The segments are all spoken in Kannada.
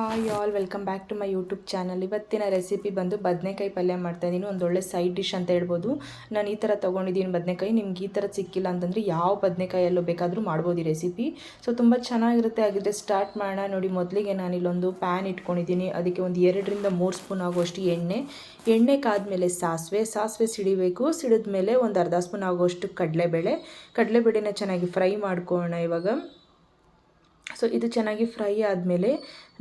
Hi all welcome back to my YouTube channel ಇವತ್ತಿನ ರೆಸಿಪಿ ಬಂದು ಬದನೆಕಾಯಿ ಪಲ್ಯ ಮಾಡ್ತಾಯಿದ್ದೀನಿ ಒಂದೊಳ್ಳೆ ಸೈಡ್ ಡಿಶ್ ಅಂತ ಹೇಳ್ಬೋದು. ನಾನು ಈ ಥರ ತೊಗೊಂಡಿದ್ದೀನಿ ಬದನೆಕಾಯಿ. ನಿಮ್ಗೆ ಈ ಥರ ಸಿಕ್ಕಿಲ್ಲ ಅಂತಂದರೆ ಯಾವ ಬದನೆಕಾಯಲ್ಲೂ ಬೇಕಾದರೂ ಮಾಡ್ಬೋದು ಈ ರೆಸಿಪಿ ಸೊ ತುಂಬ ಚೆನ್ನಾಗಿರುತ್ತೆ. ಆಗಿದ್ರೆ ಸ್ಟಾರ್ಟ್ ಮಾಡೋಣ. ನೋಡಿ, ಮೊದಲಿಗೆ ನಾನು ಇಲ್ಲೊಂದು ಪ್ಯಾನ್ ಇಟ್ಕೊಂಡಿದ್ದೀನಿ. ಅದಕ್ಕೆ ಒಂದು ಎರಡರಿಂದ ಮೂರು ಸ್ಪೂನ್ ಆಗುವಷ್ಟು ಎಣ್ಣೆ. ಎಣ್ಣೆ ಕಾದಮೇಲೆ ಸಾಸಿವೆ. ಸಾಸಿವೆ ಸಿಡಿಬೇಕು. ಸಿಡಿದ ಮೇಲೆ ಒಂದು ಅರ್ಧ ಸ್ಪೂನ್ ಆಗುವಷ್ಟು ಕಡಲೆಬೇಳೆ. ಕಡಲೆಬೇಳೆನ ಚೆನ್ನಾಗಿ ಫ್ರೈ ಮಾಡ್ಕೊಳ್ಳೋಣ ಇವಾಗ. ಸೊ ಇದು ಚೆನ್ನಾಗಿ ಫ್ರೈ ಆದಮೇಲೆ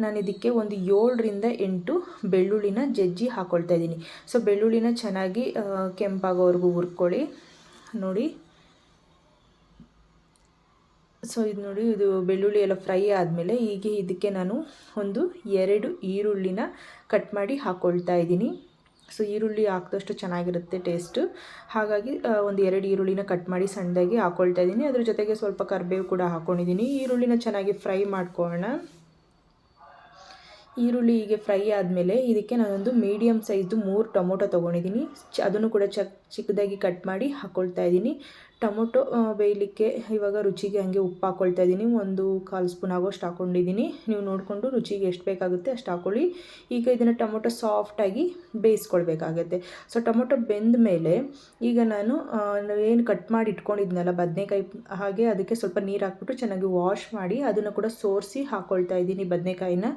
ನಾನು ಇದಕ್ಕೆ ಒಂದು ಏಳರಿಂದ ಎಂಟು ಬೆಳ್ಳುಳ್ಳಿನ ಜಜ್ಜಿ ಹಾಕ್ಕೊಳ್ತಾ ಇದ್ದೀನಿ. ಸೊ ಬೆಳ್ಳುಳ್ಳಿನ ಚೆನ್ನಾಗಿ ಕೆಂಪಾಗೋವರೆಗೂ ಹುರ್ಕೊಳ್ಳಿ. ನೋಡಿ. ಸೊ ಇದು ನೋಡಿ, ಇದು ಬೆಳ್ಳುಳ್ಳಿ ಎಲ್ಲ ಫ್ರೈ ಆದಮೇಲೆ ಹೀಗೆ ಇದಕ್ಕೆ ನಾನು ಒಂದು ಎರಡು ಈರುಳ್ಳಿನ ಕಟ್ ಮಾಡಿ ಹಾಕ್ಕೊಳ್ತಾ ಇದ್ದೀನಿ. ಸೊ ಈರುಳ್ಳಿ ಹಾಕಿದಷ್ಟು ಚೆನ್ನಾಗಿರುತ್ತೆ ಟೇಸ್ಟು. ಹಾಗಾಗಿ ಒಂದು ಎರಡು ಈರುಳ್ಳಿನ ಕಟ್ ಮಾಡಿ ಸಣ್ಣದಾಗಿ ಹಾಕ್ಕೊಳ್ತಾ ಇದ್ದೀನಿ ಅದ್ರ ಜೊತೆಗೆ ಸ್ವಲ್ಪ ಕರಿಬೇವು ಕೂಡ ಹಾಕ್ಕೊಂಡಿದ್ದೀನಿ ಈರುಳ್ಳಿನ ಚೆನ್ನಾಗಿ ಫ್ರೈ ಮಾಡ್ಕೊಳ್ಳೋಣ. ಈರುಳ್ಳಿ ಹೀಗೆ ಫ್ರೈ ಆದಮೇಲೆ ಇದಕ್ಕೆ ನಾನೊಂದು ಮೀಡಿಯಮ್ ಸೈಜ್ದು ಮೂರು ಟೊಮೊಟೊ ತೊಗೊಂಡಿದ್ದೀನಿ. ಅದನ್ನು ಕೂಡ ಚಕ್ ಚಿಕ್ಕದಾಗಿ ಕಟ್ ಮಾಡಿ ಹಾಕ್ಕೊಳ್ತಾ ಇದ್ದೀನಿ. ಟೊಮೊಟೊ ಬೇಯಲಿಕ್ಕೆ ಇವಾಗ ರುಚಿಗೆ ಹಾಗೆ ಉಪ್ಪು ಹಾಕ್ಕೊಳ್ತಾ ಇದ್ದೀನಿ. ಒಂದು ಕಾಲು ಸ್ಪೂನ್ ಆಗೋಷ್ಟು ಹಾಕ್ಕೊಂಡಿದ್ದೀನಿ ನೀವು ನೋಡಿಕೊಂಡು ರುಚಿಗೆ ಎಷ್ಟು ಬೇಕಾಗುತ್ತೆ ಅಷ್ಟು ಹಾಕ್ಕೊಳ್ಳಿ ಈಗ ಇದನ್ನು ಟೊಮೊಟೊ ಸಾಫ್ಟಾಗಿ ಬೇಯಿಸ್ಕೊಳ್ಬೇಕಾಗತ್ತೆ. ಸೊ ಟೊಮೊಟೊ ಬೆಂದ ಮೇಲೆ ಈಗ ನಾನು ಏನು ಕಟ್ ಮಾಡಿ ಇಟ್ಕೊಂಡಿದ್ನಲ್ಲ ಬದನೆಕಾಯಿ ಹಾಗೆ ಅದಕ್ಕೆ ಸ್ವಲ್ಪ ನೀರು ಹಾಕ್ಬಿಟ್ಟು ಚೆನ್ನಾಗಿ ವಾಶ್ ಮಾಡಿ ಅದನ್ನು ಕೂಡ ಸೋರಿಸಿ ಹಾಕ್ಕೊಳ್ತಾ ಇದ್ದೀನಿ ಬದನೆಕಾಯಿನ.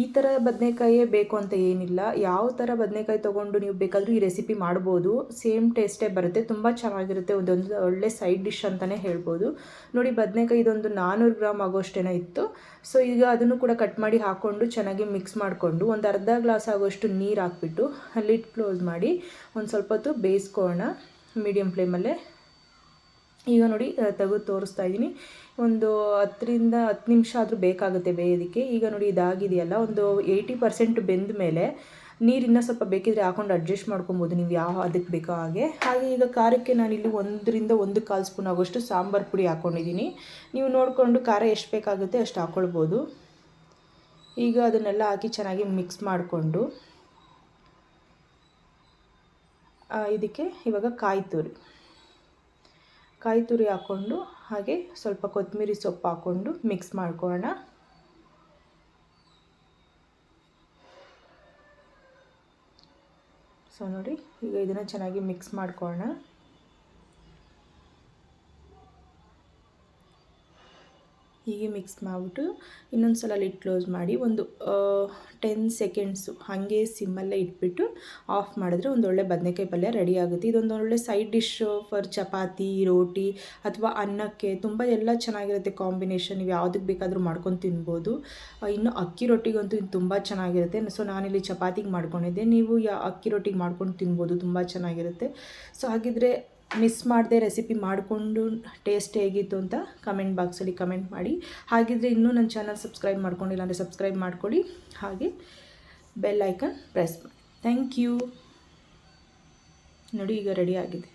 ಈ ಥರ ಬದನೆಕಾಯೇ ಬೇಕು ಅಂತ ಏನಿಲ್ಲ. ಯಾವ ಥರ ಬದನೆಕಾಯಿ ತೊಗೊಂಡು ನೀವು ಬೇಕಾದರೂ ಈ ರೆಸಿಪಿ ಮಾಡ್ಬೋದು. ಸೇಮ್ ಟೇಸ್ಟೇ ಬರುತ್ತೆ. ತುಂಬ ಚೆನ್ನಾಗಿರುತ್ತೆ. ಒಂದೊಂದು ಒಳ್ಳೆ ಸೈಡ್ ಡಿಶ್ ಅಂತಲೇ ಹೇಳ್ಬೋದು. ನೋಡಿ, ಬದನೆಕಾಯಿ ಇದೊಂದು ನಾನ್ನೂರು ಗ್ರಾಮ್ ಆಗೋಷ್ಟೇನೋ ಇತ್ತು. ಸೊ ಈಗ ಅದನ್ನು ಕೂಡ ಕಟ್ ಮಾಡಿ ಹಾಕ್ಕೊಂಡು ಚೆನ್ನಾಗಿ ಮಿಕ್ಸ್ ಮಾಡಿಕೊಂಡು ಒಂದು ಅರ್ಧ ಗ್ಲಾಸ್ ಆಗೋಷ್ಟು ನೀರು ಹಾಕ್ಬಿಟ್ಟು ಲಿಡ್ ಕ್ಲೋಸ್ ಮಾಡಿ ಒಂದು ಸ್ವಲ್ಪ ಹೊತ್ತು ಬೇಯಿಸ್ಕೊಳ್ಳೋಣ. ಮೀಡಿಯಮ್ ಫ್ಲೇಮಲ್ಲೇ ಈಗ ನೋಡಿ ತೆಗೆದು ತೋರಿಸ್ತಾ ಇದ್ದೀನಿ. ಒಂದು ಹತ್ತರಿಂದ ಹತ್ತು ನಿಮಿಷ ಆದರೂ ಬೇಕಾಗುತ್ತೆ ಬೇಯೋದಕ್ಕೆ. ಈಗ ನೋಡಿ, ಇದಾಗಿದೆಯಲ್ಲ, ಒಂದು ಏಯ್ಟಿ ಪರ್ಸೆಂಟ್ ಬೆಂದ ಮೇಲೆ ನೀರಿನ ಸ್ವಲ್ಪ ಬೇಕಿದ್ರೆ ಹಾಕೊಂಡು ಅಡ್ಜಸ್ಟ್ ಮಾಡ್ಕೊಬೋದು ನೀವು ಯಾವ, ಅದಕ್ಕೆ ಬೇಕೋ ಹಾಗೆ. ಹಾಗೆ ಈಗ ಖಾರಕ್ಕೆ ನಾನಿಲ್ಲಿ ಒಂದರಿಂದ ಒಂದು ಕಾಲು ಸ್ಪೂನ್ ಆಗೋಷ್ಟು ಸಾಂಬಾರು ಪುಡಿ ಹಾಕ್ಕೊಂಡಿದ್ದೀನಿ ನೀವು ನೋಡಿಕೊಂಡು ಖಾರ ಎಷ್ಟು ಬೇಕಾಗುತ್ತೆ ಅಷ್ಟು ಹಾಕ್ಕೊಳ್ಬೋದು ಈಗ ಅದನ್ನೆಲ್ಲ ಹಾಕಿ ಚೆನ್ನಾಗಿ ಮಿಕ್ಸ್ ಮಾಡಿಕೊಂಡು ಇದಕ್ಕೆ ಇವಾಗ ಕಾಯಿ ತುರಿ. ಕಾಯಿ ತುರಿ ಹಾಕ್ಕೊಂಡು ಹಾಗೆ ಸ್ವಲ್ಪ ಕೊತ್ತಂಬರಿ ಸೊಪ್ಪು ಹಾಕ್ಕೊಂಡು ಮಿಕ್ಸ್ ಮಾಡ್ಕೊಳ್ಳೋಣ. ಸೊ ನೋಡಿ, ಈಗ ಇದನ್ನು ಚೆನ್ನಾಗಿ ಮಿಕ್ಸ್ ಮಾಡ್ಕೊಳ್ಳೋಣ. ಹೀಗೆ ಮಿಕ್ಸ್ ಮಾಡಿಬಿಟ್ಟು ಇನ್ನೊಂದು ಸಲ ಲಿಟ್ ಕ್ಲೋಸ್ ಮಾಡಿ ಒಂದು ಟೆನ್ ಸೆಕೆಂಡ್ಸು ಹಾಗೆ ಸಿಮ್ಮಲ್ಲೇ ಇಟ್ಬಿಟ್ಟು ಆಫ್ ಮಾಡಿದ್ರೆ ಒಂದು ಒಳ್ಳೆ ಬದನೆಕಾಯಿ ಪಲ್ಯ ರೆಡಿ ಆಗುತ್ತೆ. ಇದೊಂದು ಒಳ್ಳೆ side dish for chapati, roti ಅಥವಾ ಅನ್ನಕ್ಕೆ ತುಂಬ ಎಲ್ಲ ಚೆನ್ನಾಗಿರುತ್ತೆ ಕಾಂಬಿನೇಷನ್ ನೀವು ಯಾವುದಕ್ಕೆ ಬೇಕಾದರೂ ಮಾಡ್ಕೊಂಡು ತಿನ್ಬೋದು. ಇನ್ನು ಅಕ್ಕಿ ರೊಟ್ಟಿಗಂತೂ ಇದು ತುಂಬ ಚೆನ್ನಾಗಿರುತ್ತೆ. ಸೊ ನಾನಿಲ್ಲಿ ಚಪಾತಿಗೆ ಮಾಡ್ಕೊಂಡಿದ್ದೆ. ನೀವು ಯಾ, ಅಕ್ಕಿ ರೊಟ್ಟಿಗೆ ಮಾಡ್ಕೊಂಡು ತಿನ್ಬೋದು, ತುಂಬ ಚೆನ್ನಾಗಿರುತ್ತೆ. ಸೊ ಹಾಗಿದ್ರೆ ಮಿಸ್ ಮಾಡದೆ ರೆಸಿಪಿ ಮಾಡಿಕೊಂಡು ಟೇಸ್ಟ್ ಹೇಗಿತ್ತು ಅಂತ ಕಮೆಂಟ್ ಬಾಕ್ಸಲ್ಲಿ ಕಮೆಂಟ್ ಮಾಡಿ. ಹಾಗಿದ್ರೆ ಇನ್ನೂ ನನ್ನ ಚಾನಲ್ ಸಬ್ಸ್ಕ್ರೈಬ್ ಮಾಡ್ಕೊಂಡಿಲ್ಲ ಅಂದರೆ ಸಬ್ಸ್ಕ್ರೈಬ್ ಮಾಡ್ಕೊಳ್ಳಿ. ಹಾಗೆ ಬೆಲ್ ಐಕನ್ ಪ್ರೆಸ್ ಮಾಡಿ. Thank you. ನೋಡಿ ಈಗ ರೆಡಿ ಆಗಿದೆ.